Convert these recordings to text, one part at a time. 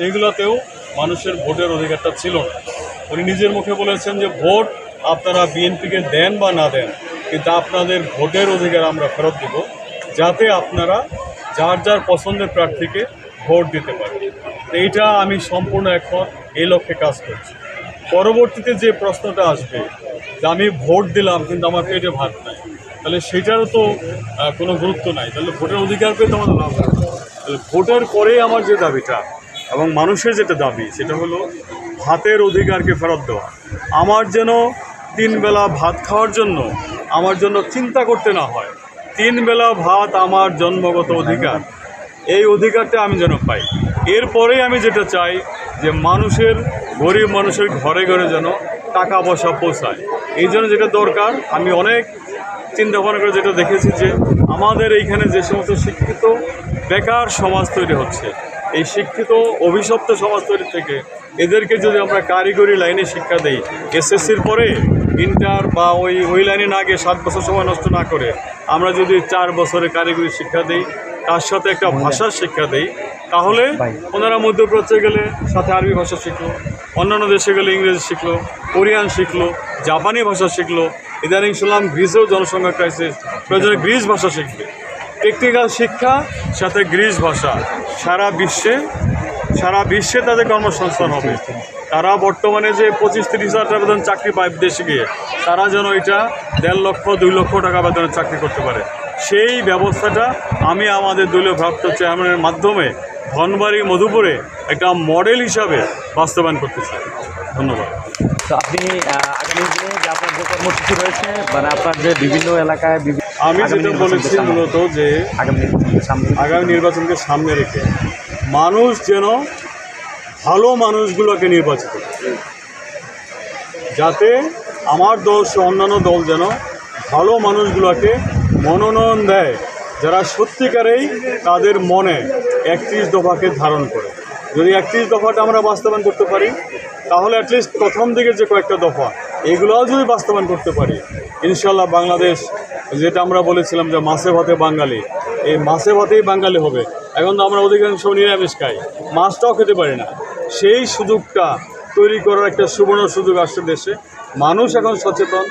সেইগুলোতেও মানুষের ভোটের অধিকারটা ছিল না। উনি নিজের মুখে বলেছেন যে, ভোট আপনারা বিএনপিকে দেন বা না দেন, কিন্তু আপনাদের ভোটের অধিকার আমরা ফেরত দেব, যাতে আপনারা যার যার পছন্দের প্রার্থীকে ভোট দিতে পারেন। তো এইটা আমি সম্পূর্ণ একমত, এই লক্ষ্যে কাজ করছি। পরবর্তীতে যে প্রশ্নটা আসবে, যে আমি ভোট দিলাম, কিন্তু আমার পেটে ভাত নাই, তাহলে সেটারও তো কোনো গুরুত্ব নাই। তাহলে ভোটের অধিকার পেয়ে তো আমাদের লাভ তাহলে ভোটের পরে আমার যে দাবিটা এবং মানুষের যেটা দাবি, সেটা হলো ভাতের অধিকারকে ফেরত দেওয়া। আমার যেন তিন বেলা ভাত খাওয়ার জন্য আমার জন্য চিন্তা করতে না হয়, তিন বেলা ভাত আমার জন্মগত অধিকার। এই অধিকারটা আমি যেন পাই। এরপরে আমি যেটা চাই যে মানুষের, গরিব মানুষের ঘরে ঘরে যেন টাকা পয়সা পৌঁছায়। এই জন্য যেটা দরকার, আমি অনেক চিন্তা ভাবনা করে যেটা দেখেছি যে আমাদের এইখানে যে সমস্ত শিক্ষিত বেকার সমাজ তৈরি হচ্ছে এই শিক্ষিত অভিশপ্ত সমাজ তৈরি থেকে এদেরকে যদি আমরা কারিগরি লাইনে শিক্ষা দেই এসএসসির পরে ইন্টার বা ওই ওই লাইনে না গিয়ে সাত বছর সময় নষ্ট না করে আমরা যদি চার বছরে কারিগরি শিক্ষা দিই তার সাথে একটা ভাষার শিক্ষা দেই তাহলে ওনারা মধ্যপ্রাচ্যে গেলে সাথে আরবি ভাষা শিখলো অন্যান্য দেশে গেলে ইংরেজি শিখলো কোরিয়ান শিখলো জাপানি ভাষা শিখলো ইদানিং শুনলাম গ্রিসেও জনসংখ্যা ক্রাইসিস প্রয়োজনে গ্রিস ভাষা শিখবে। টেকনিক্যাল শিক্ষা সাথে গ্রিস ভাষা। সারা বিশ্বে সারা বিশ্বে তাদের কর্মসংস্থান হবে। তারা বর্তমানে যে পঁচিশ তিরিশ হাজার টাকা বেতন চাকরি পায় দেশে গিয়ে, তারা যেন এটা দেড় লক্ষ, দুই লক্ষ টাকা বেতনের চাকরি করতে পারে। সেই ব্যবস্থাটা আমি আমাদের দলীয় ভাবত চেয়ারম্যানের মাধ্যমে ধনবাড়ি মধুপুরে একটা মডেল হিসাবে বাস্তবায়ন করতে চাই ধন্যবাদ। তো আপনি আগামী দিনে যে আপনার যে কর্মসূচি রয়েছে মানে আপনার যে বিভিন্ন এলাকায় বিভিন্ন আমি যেটা বলেছি মূলত যে আগামী নির্বাচনকে সামনে আগামী নির্বাচনকে সামনে রেখে মানুষ যেন ভালো মানুষগুলোকে নির্বাচিত যাতে আমার দল সহ অন্যান্য দল যেন ভালো মানুষগুলোকে মনোনয়ন দেয়। যারা সত্যিকারেই তাদের মনে একত্রিশ দফাকে ধারণ করে। যদি একত্রিশ দফাটা আমরা বাস্তবায়ন করতে পারি, তাহলে অ্যাটলিস্ট প্রথম দিকে যে কয়েকটা দফা, এগুলোও যদি বাস্তবায়ন করতে পারি ইনশাল্লাহ বাংলাদেশ, যেটা আমরা বলেছিলাম যে মাছে ভাতে বাঙালি, এই মাছে ভাতেই বাঙালি হবে। এখন তো আমরা অধিকাংশ নিরামিষ খাই, মাছটাও খেতে পারি না। সেই সুযোগটা তৈরি করার একটা সুবর্ণ সুযোগ আসছে দেশে। মানুষ এখন সচেতন।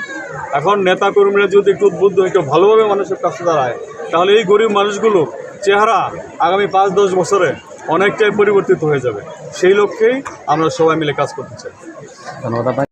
এখন নেতাকর্মীরা যদি একটু উদ্বুদ্ধ, একটু ভালোভাবে মানুষের কাছে দাঁড়ায় তাহলে এই গরিব মানুষগুলো চেহারা আগামী পাঁচ, দশ বছরে অনেকটাই পরিবর্তিত হয়ে যাবে সেই লক্ষ্যেই আমরা সবাই মিলে কাজ করতে চাই ধন্যবাদ।